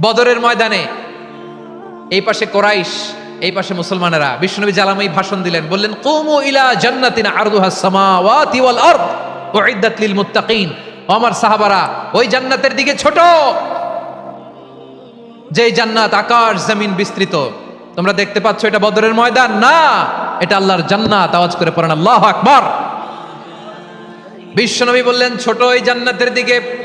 বদরের ময়দানে। এই পাশে কোরাইশ, এই পাশে মুসলমানেরা। বিষ্ণুনবী জ্বালামাই ভাষণ দিলেন, বললেন, কুমু ইলা জান্নাতিন আমার সাহাবারা, ওই জান্নাতের দিকে ছোট। যে জান্নাত আকাশ, জমিন বিস্তৃত। তোমরা দেখতে পাচ্ছ এটা বদরের ময়দান। না, এটা আল্লাহর জান্নাত। আওয়াজ করে পড়েন, আল্লাহ আকবার। বিশ্বনবী বললেন, ছোট ওই জান্নাতের দিকে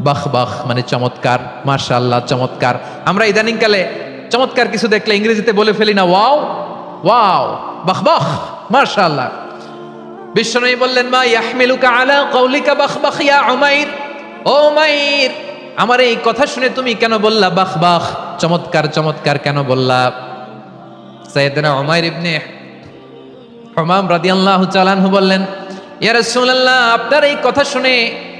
বাহ বাহ মানে চমৎকার, মাশাআল্লাহ, চমৎকার। আমরা ইদানিংকালে চমৎকার কিছু দেখলে ইংরেজিতে বলে ফেলি না, ওয়াও ওয়াও, বাহ বাহ, মাশাআল্লাহ। বিশ্বনবী বললেন, মা ইয়াহমিলুকা আলা কওলিকা বাহ বাহ, ইয়া উমাইর? ও উমাইর, আমার এই কথা শুনে তুমি কেন বললা বাহ বাহ, চমৎকার চমৎকার কেন বললা? সাইয়েদনা উমাইর ইবনে হমাম রাদিয়াল্লাহু তাআলা বললেন, ইয়া রাসূলুল্লাহ, আপনার এই কথা শুনে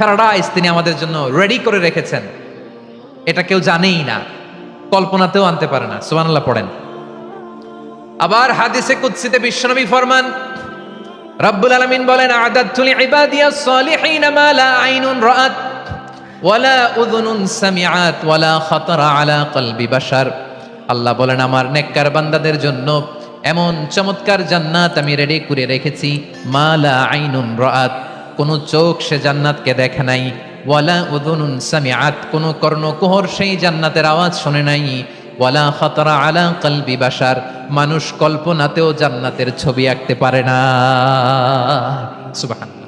paradise তিনি আমাদের জন্য রেডি করে রেখেছেন। এটা কেউ জানেই না, কল্পনাতেও আনতে পারে না। সুবহানাল্লাহ পড়েন। আবার হাদিসে কুদসিতে বিশ্বনবী ফরমান, রব্বুল আলামিন বলেন আদাতু লিইবাদিয়াস সালিহিন মা লা আইনুন রাআত ওয়ালা উযুনুন সামিআত ওয়ালা খাতারা আলা কলবি বাশার। আল্লাহ বলেন, আমার নেককার বান্দাদের জন্য এমন চমৎকার জান্নাত আমি রেডি করে রেখেছি, মা লা আইনুন রাআত। কোন চোখ সে জান্নাতকে দেখে নাই। ওয়ালা উযুনুন সামিআত, কোন কর্ণকুহর সেই জান্নাতের আওয়াজ শুনে নাই। ওয়ালা খাতারা আলা কলবি বাশার, মানুষ কল্পনাতেও জান্নাতের ছবি আঁকতে পারে না।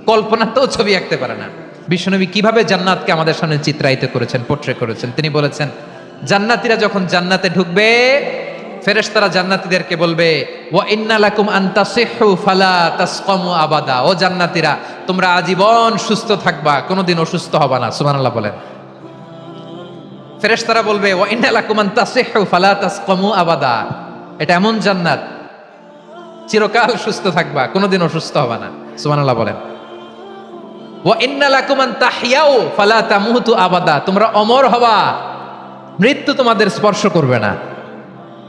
কল্পনাতেও ছবি আঁকতে পারে না। বিশ্বনবী কীভাবে জান্নাতকে আমাদের সামনে চিত্রায়িত করেছেন পোট্রে করেছেন? তিনি বলেছেন, জান্নাতীরা যখন জান্নাতে ঢুকবে ফেরেশতারা জান্নাতীদেরকে বলবে, ওয়া ইন্না লাকুম আন তাসিহু ফালা তাসকামু আবাদা। ও জান্নাতীরা, তোমরা আজীবন সুস্থ থাকবা, কোনোদিন অসুস্থ হবা না, সুবহানাল্লাহ বলেন। ফেরেশতারা বলবে, ওয়া ইন্না লাকুম আন তাসিহু ফালা তাসকামু আবাদা। এটা এমন জান্নাত, চিরকাল সুস্থ থাকবা, কোনোদিন অসুস্থ হবা না, সুবহানাল্লাহ বলেন। ওয়া ইন্না লাকুম আন তাহইয়াউ ফালা তামুতু আবাদা। তোমরা অমর হবা, মৃত্যু তোমাদের স্পর্শ করবে না।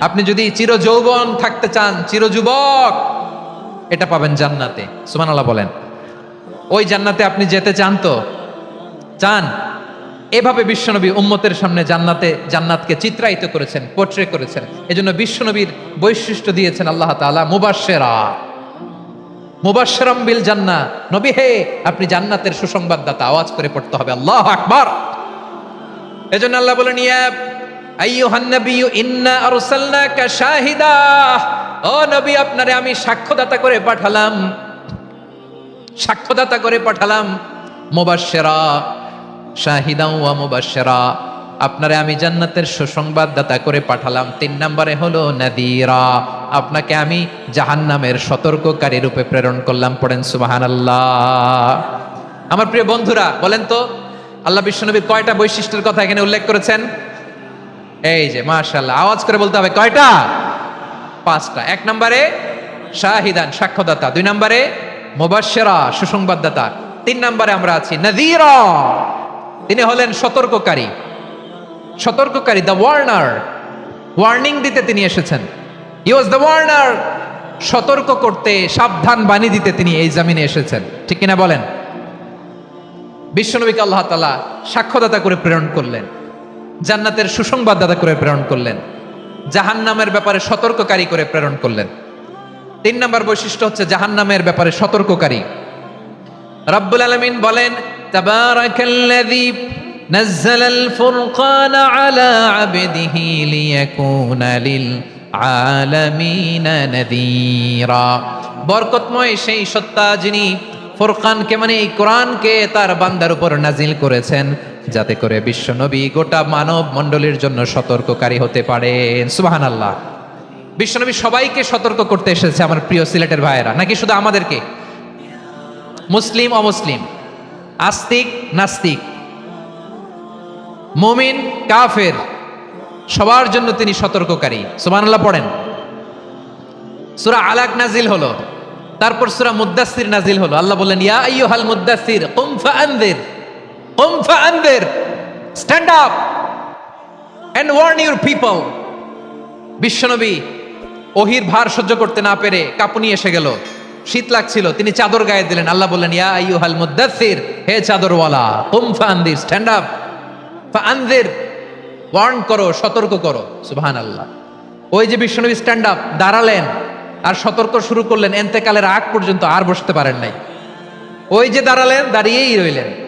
আপনি যদি চির যৌবন থাকতে চান চির যুবক এটা পাবেন জান্নাতে। সুবহানাল্লাহ বলেন। ওই জান্নাতে আপনি যেতে চান তো? চান? এভাবে বিশ্বনবী উম্মতের সামনে জান্নাতে, জান্নাতকে চিত্রায়িত করেছেন পোট্রে করেছেন। এজন্য বিশ্বনবীর বৈশিষ্ট্য দিয়েছেন আল্লাহ তাআলা, মুবাশশেরা। মুবাশশিরাম বিল জান্নাহ নবী হে, আপনি জান্নাতের সুসংবাদদাতা, আওয়াজ করে পড়তে হবে। আল্লাহু আকবার। এজন্য আল্লাহ বলেন, ইয়া আইয়ুহান নাবিয়্যু ইন্না আরসালনাকা শাহিদা। ও নবী, আপনারে আমি সাক্ষ্যদাতা করে পাঠালাম। সাক্ষ্যদাতা করে পাঠালাম। মুবাশশিরা, শাহিদাও ওয়া মুবাশশিরা। আপনারে আমি জান্নাতের সুসংবাদদাতা করে পাঠালাম। তিন নম্বরে হলো নাদিরা। আপনাকে আমি জাহান্নামের সতর্ককারী রূপে প্রেরণ করলাম। পড়েন সুবহানাল্লাহ। আমার প্রিয় বন্ধুরা, বলেন তো, আল্লাহ বিশ্বনবী কয়টা বৈশিষ্ট্যের কথা এখানে উল্লেখ করেছেন? এই যে, মাশাআল্লাহ, আওয়াজ করে বলতে হবে, কয়টা? পাঁচটা। এক নম্বরে শাহিদান, সাক্ষ্যদাতা। দুই নম্বরে মুবাশশিরা, সুসংবাদদাতা। তিন নম্বরে আমরা আছি, নাযীরা। তিনি হলেন সতর্ককারী। সতর্ককারী দ্য ওয়ার্নার ওয়ার্নিং দিতে তিনি এসেছেন। হি ওয়াজ দ্য ওয়ার্নার সতর্ক করতে, সাবধান বাণী দিতে তিনি এই জামিনে এসেছেন। ঠিক কিনা বলেন? বিশ্বনবীকে আল্লাহ তাআলা সাক্ষ্যদাতা করে প্রেরণ করলেন। জান্নাতের সুসংবাদদাতা করে প্রেরণ করলেন। জাহান্নামের ব্যাপারে সতর্ককারী করে প্রেরণ করলেন। তিন নম্বর বৈশিষ্ট্য হচ্ছে জাহান্নামের ব্যাপারে সতর্ককারী। রব্বুল আলামিন বলেন, তাবারাকাল্লাযী ফুরকান আলা আবদিহি লিয়াকুনা লিল আলামিনা নাযীরা। বরকতময় সেই সত্তা যিনি ফুরকানকে মানে এই কোরআনকে তার বান্দার উপর নাজিল করেছেন যাতে করে বিশ্ব নবী গোটা মানব মণ্ডলীর জন্য সতর্ককারী হতে পারেন। সুবহানাল্লাহ। বিশ্বনবী সবাইকে সতর্ক করতে এসেছে আমার প্রিয় সিলেটের ভাইয়েরা। নাকি শুধু আমাদেরকে? মুসলিম, অমুসলিম? আস্তিক, নাস্তিক? মুমিন, কাফের? সবার জন্য তিনি সতর্ককারী। সুবহানাল্লাহ পড়েন। সূরা আলাক নাজিল হলো। তারপর সূরা মুদ্দাসির নাজিল হলো। আল্লাহ বললেন, ইয়া আইয়ুহাল মুদ্দাসির কুম ফাআনদির। কুম ফাআনদির stand up and warn your people বিশ্বনবী ওহির ভার সহ্য করতে না পেরে কাঁপুনি এসে গেল। শীত লাগছিল, তিনি চাদর গায়ে দিলেন। আল্লাহ বললেন, ইয়া আইয়ুহাল মুদ্দাসির হে চাদরওয়ালা কুম ফাআনদির স্ট্যান্ড আপ ফাআনদির ওয়ার্ন করো, সতর্ক করো। সুবহানাল্লাহ। ওই যে বিশ্বনবী স্ট্যান্ড আপ দাঁড়ালেন আর সতর্ক শুরু করলেন। এন্তেকালের আগ পর্যন্ত আর বসতে পারেন নাই। ওই যে দাঁড়ালেন, দাঁড়িয়েই রইলেন।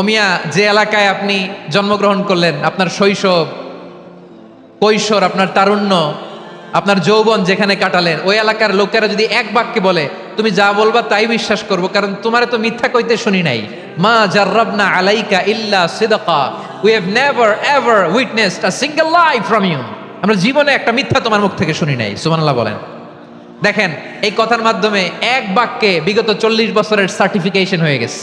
অমিয়া, যে এলাকায় আপনি জন্মগ্রহণ করলেন, আপনার শৈশব, কৈশোর, আপনার তারুণ্য, আপনার যৌবন যেখানে কাটালেন, ওই এলাকার লোকেরা যদি এক বাক্যে বলে, তুমি যা বলবা তাই বিশ্বাস করব, কারণ তোমারে তো মিথ্যা কইতে শুনি নাই। মা জাররাবনা আলাইকা ইল্লা সিদকা we have never ever witnessed a single life from you আমরা জীবনে একটা মিথ্যা তোমার মুখ থেকে শুনি নাই, সুবহানাল্লাহ বলেন। দেখেন, এই কথার মাধ্যমে এক বাক্যে বিগত চল্লিশ বছরের সার্টিফিকেশন হয়ে গেছে।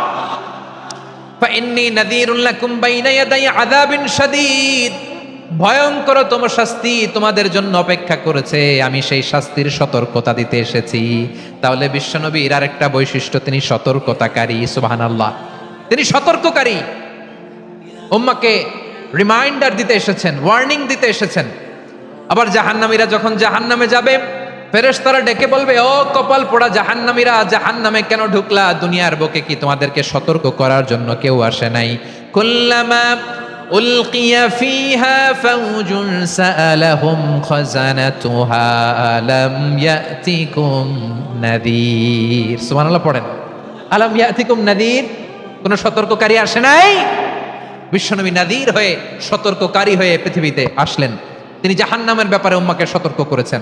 ফাইন্নি নাদিরুল্লাহ কুম্বাইনায়াদাই আদাবিন শাদীদ। ভয়ঙ্করতম শাস্তি তোমাদের জন্য অপেক্ষা করেছে, আমি সেই শাস্তির সতর্কতা দিতে এসেছি। তাহলে বিশ্বনবীর আর একটা বৈশিষ্ট্য, তিনি সতর্কতাকারী সুবাহান আল্লাহ তিনি সতর্ককারী। উম্মাকে রিমাইন্ডার দিতে এসেছেন, ওয়ার্নিং দিতে এসেছেন। আবার জাহান্নামীরা যখন জাহান্নামে যাবে ফেরেশতারা ডেকে বলবে, ও কপাল পোড়া জাহান্নামীরা, জাহান্নামে কেন ঢুকলা? দুনিয়ার বুকে কি তোমাদেরকে সতর্ক করার জন্য কেউ আসে নাই? কুল্লামা উলকিয়া ফিহা ফাউজুন সাআলাহুম খাজানাতুহা আলাম ইয়াতিকুম নাযীর সুবহানাল্লাহ, পড়েন। আলাম ইয়াতিকুম নাযীর কোন সতর্ককারী আসে নাই? বিশ্বনবী নাদির হয়ে, সতর্ককারী হয়ে পৃথিবীতে আসলেন। তিনি জাহান্নামের ব্যাপারে উম্মাকে সতর্ক করেছেন।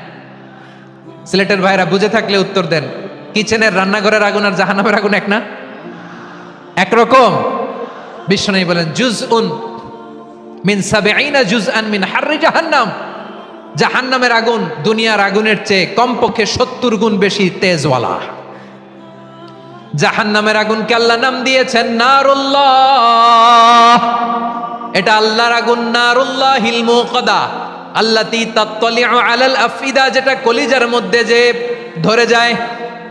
সিলেটের ভাইরা বুঝে থাকলে উত্তর দেন। কিচেনের রান্নাঘরের আগুন আর জাহান্নামের আগুন এক না? একরকম। বিশ্বনবী বলেন জুজ উন মিন সাবেঈনা জুজ আন মিন হাররি জাহান্নাম। জাহান্নামের আগুন দুনিয়ার আগুনের চেয়ে কমপক্ষে সত্তর গুণ বেশি তেজওয়ালা। জাহান্নামের আগুনকে আল্লাহ নাম দিয়েছেন নারুল্লাহ। এটা আল্লাহর আগুন নারুল্লাহ হিল মুকদা আল্লাতি তাত্তালিউ আলাল আফিদা যেটা কলিজার মধ্যে যে ধরে যায়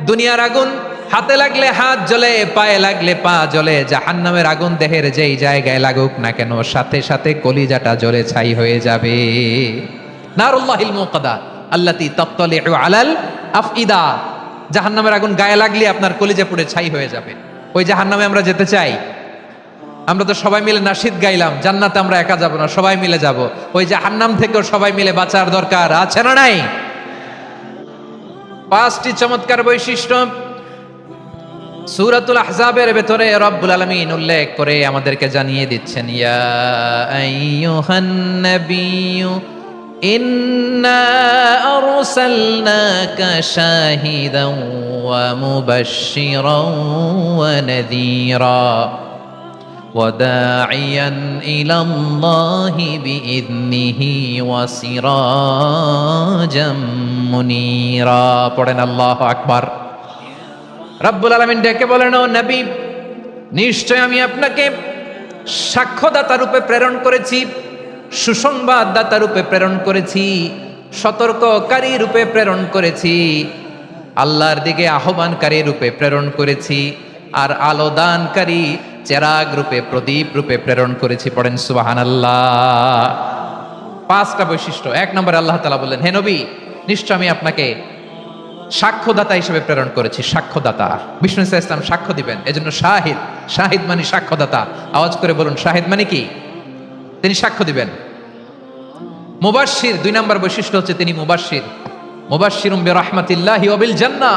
দুনিয়ার আগুন। হাতে লাগলে হাত জ্বলে, পায়ে লাগলে পা জ্বলে। জাহান্নামের আগুন দেহের যেই জায়গায় লাগুক না কেন, সাথে সাথে কলিজাটা জ্বলে ছাই হয়ে যাবে। নারুল্লাহিল মুকদা আল্লাতি তাত্তালিউ আলাল আফইদা। জাহান্নামের আগুন গায়ে লাগলে আপনার কলিজা পুড়ে ছাই হয়ে যাবে। ওই জাহান্নামে আমরা যেতে চাই। আমরা তো সবাই মিলে নাশিদ গাইলাম, জান্নাতে আমরা একা যাব না, সবাই মিলে যাব। ওই যে হান্নাম থেকেও সবাই মিলে বাঁচার দরকার, আছে না নাই? পাঁচটি চমৎকার বৈশিষ্ট্য। সুরাতুল আহজাবের ভেতরে রব্বুল আলামিন উল্লেখ করে আমাদেরকে জানিয়ে দিচ্ছেন ইন্না আরসালনাকা وداعيا الى الله باذنه وسراجا منيرا পড়েন আল্লাহু আকবার রব্বুল আলামিন ডেকে বলেন ও নবী নিশ্চয় আমি আপনাকে সাক্ষ্যদাতা রূপে প্রেরণ করেছি সুসংবাদদাতা রূপে প্রেরণ করেছি সতর্ককারী রূপে প্রেরণ করেছি আল্লাহর দিকে আহ্বানকারী রূপে প্রেরণ করেছি আর আলো দানকারী চেরাগ রূপে, প্রদীপ রূপে প্রেরণ করেছি, পড়েন সুবাহান আল্লাহ পাঁচটা বৈশিষ্ট্য। এক নম্বরে আল্লাহ তালা বললেন, হে নবী, নিশ্চয় আমি আপনাকে সাক্ষ্যদাতা হিসেবে প্রেরণ করেছি, সাক্ষ্যদাতা। বিষ্ণু ইসা ইসলাম সাক্ষ্য দিবেন, এজন্য শাহিদ শাহিদ মানে সাক্ষ্যদাতা। আওয়াজ করে বলুন, শাহিদ মানে কি? তিনি সাক্ষ্য দিবেন। মুবাশির দুই নম্বর বৈশিষ্ট্য হচ্ছে তিনি মুবাশির উম্বে রহমাতিল্লাহি অবিল জান্নাহ।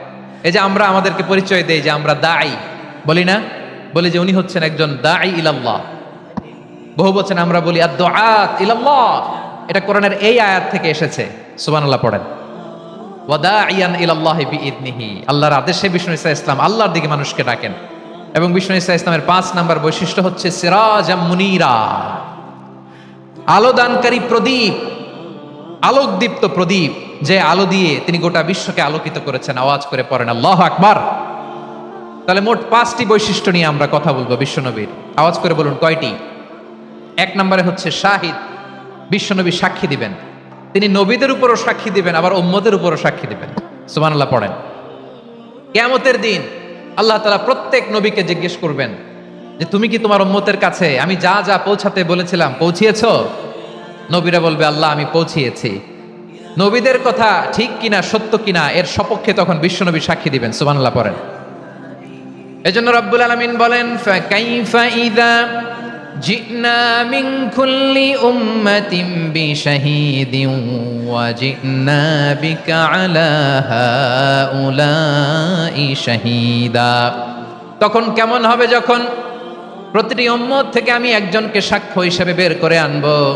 এই যে আমরা আমাদেরকে পরিচয় দেই যে আমরা দাই বলি না? বলি যে উনি হচ্ছেন একজন দাই ইলাল্লাহ। বহু বচন আমরা বলি আদ ইলাল্লাহ। এটা কোরআনের এই আয়াত থেকে এসেছে। সুবহানাল্লাহ পড়েন। ওয়াদাইয়ান ইলাল্লাহি বিইذনিহি আল্লাহর আদেশে বিষ্ণু ইসা ইসলাম আল্লাহর দিকে মানুষকে ডাকেন। এবং বিষ্ণু ইসা ইসলামের পাঁচ নাম্বার বৈশিষ্ট্য হচ্ছে সিরাজাম মুনিরা। আলোদানকারী প্রদীপ, আলোকদীপ্ত প্রদীপ। যে আলো দিয়ে তিনি গোটা বিশ্বকে আলোকিত করেছেন, আওয়াজ করে পড়েন, আল্লাহ আকবার! তাহলে মোট পাঁচটি বৈশিষ্ট্য নিয়ে আমরা কথা বলব বিশ্বনবীর। আওয়াজ করে বলুন, কয়টি? এক নম্বরে হচ্ছে শাহিদ, বিশ্বনবী সাক্ষী দিবেন। তিনি নবীদের উপরও সাক্ষী দিবেন, আবার উম্মদের উপরও সাক্ষী দিবেন। সুবহানাল্লাহ, পড়েন। কেয়ামতের দিন আল্লাহ তালা প্রত্যেক নবীকে জিজ্ঞেস করবেন যে, তুমি কি তোমার উম্মতের কাছে? আমি যা যা পৌঁছাতে বলেছিলাম, পৌঁছিয়েছ? নবীরা বলবে, আল্লাহ, আমি পৌঁছিয়েছি। নবীদের কথা ঠিক কিনা, সত্য কিনা, এর সপক্ষে তখন বিশ্বনবী সাক্ষী দিবেন, সুবহানাল্লাহ পড়েন। এজন্য রব্বুল আলামিন বলেন হাউলাই শাহিদা। তখন কেমন হবে যখন প্রতিটি উম্মত থেকে আমি একজনকে সাক্ষ্য হিসেবে বের করে আনব।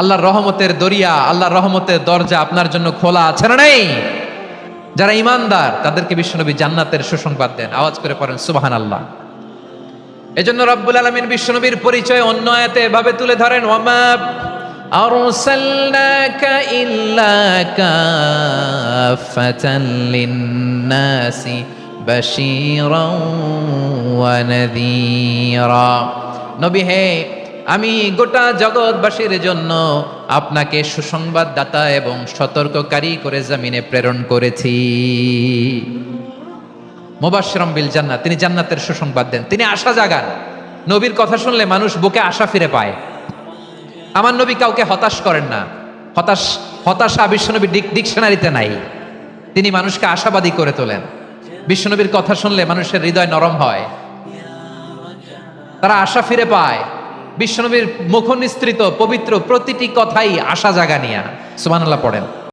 আল্লাহর রহমতের দরিয়া আল্লাহর রহমতের দরজা আপনার জন্য খোলা আছে না নেই যারা ইমানদার তাদেরকে বিশ্বনবী জান্নাতের সুসংবাদ দেন আওয়াজ করে পড়েন সুবাহান আল্লাহ এজন্য রব্বুল আলমিন বিশ্বনবীর পরিচয় অন্য আয়াতে এভাবে তুলে ধরেন ওমা أرسلناك إلا كافة للناس بشيرا ونذيرا নবী হে আমি গোটা জগৎবাসীর জন্য আপনাকে সুসংবাদদাতা এবং সতর্ককারী করে জামিনে প্রেরণ করেছি। মোবাশ্রম বিল জান্নাত, তিনি জান্নাতের সুসংবাদ দেন। তিনি আশা জাগান। নবীর কথা শুনলে মানুষ বুকে আশা ফিরে পায়। আমার নবী কাউকে হতাশ করেন না। হতাশ, হতাশা বিশ্বনবী ডিকশনারিতে নাই। তিনি মানুষকে আশাবাদী করে তোলেন। বিশ্বনবীর কথা শুনলে মানুষের হৃদয় নরম হয়। তারা আশা ফিরে পায়। বিশ্বনবীর মুখনিস্তৃত পবিত্র প্রতিটি কথাই আশা জাগানিয়া। আল্লাহ পড়েন।